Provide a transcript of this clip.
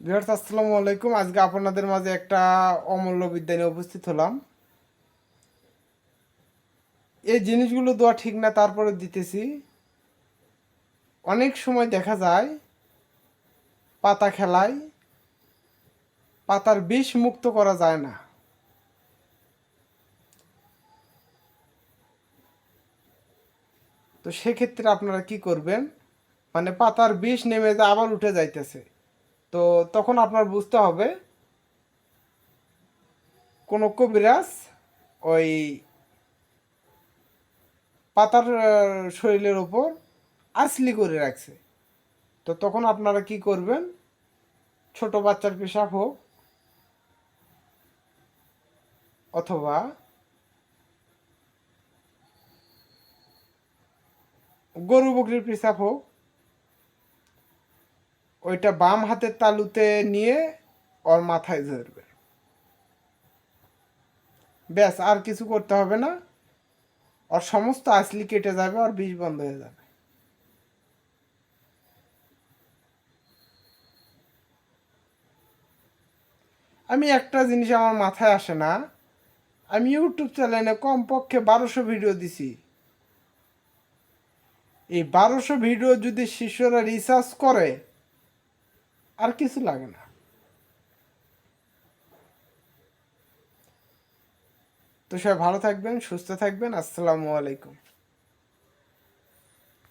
বিহার্স আসসালামু আলাইকুম। আজকে আপনাদের মাঝে একটা অমূল্য বিদ্যা নিয়ে উপস্থিত হলাম। এই জিনিসগুলো দেওয়া ঠিক না, তারপরে দিতেছি। অনেক সময় দেখা যায়, পাতা খেলায় পাতার বিষ মুক্ত করা যায় না। তো সেক্ষেত্রে আপনারা কি করবেন? মানে পাতার বিষ নেমে যা আবার উঠে যাইতেছে। তো তখন আপনার বুঝতে হবে, কোনো কবিরাজ ওই পাতার শরীরের ওপর আসলি করে রাখছে। তো তখন আপনারা কি করবেন, ছোট বাচ্চার পেশাব হোক অথবা গরু বকরির পেশাব হোক ওইটা বাম হাতের তালুতে নিয়ে ওর মাথায় ধরবে ব্যাস, আর কিছু করতে হবে না। ওর সমস্ত আসলি কেটে যাবে আর বিষ বন্ধ হয়ে যাবে। আমি একটা জিনিস আমার মাথায় আসে না। আমি ইউটিউব চ্যানেলে কমপক্ষে বারোশো ভিডিও দিছি। এই বারোশো ভিডিও যদি শিশুরা রিসার্চ করে আর কিছু লাগে না। তো সবাই ভালো থাকবেন সুস্থ থাকবেন। আসসালামু আলাইকুম।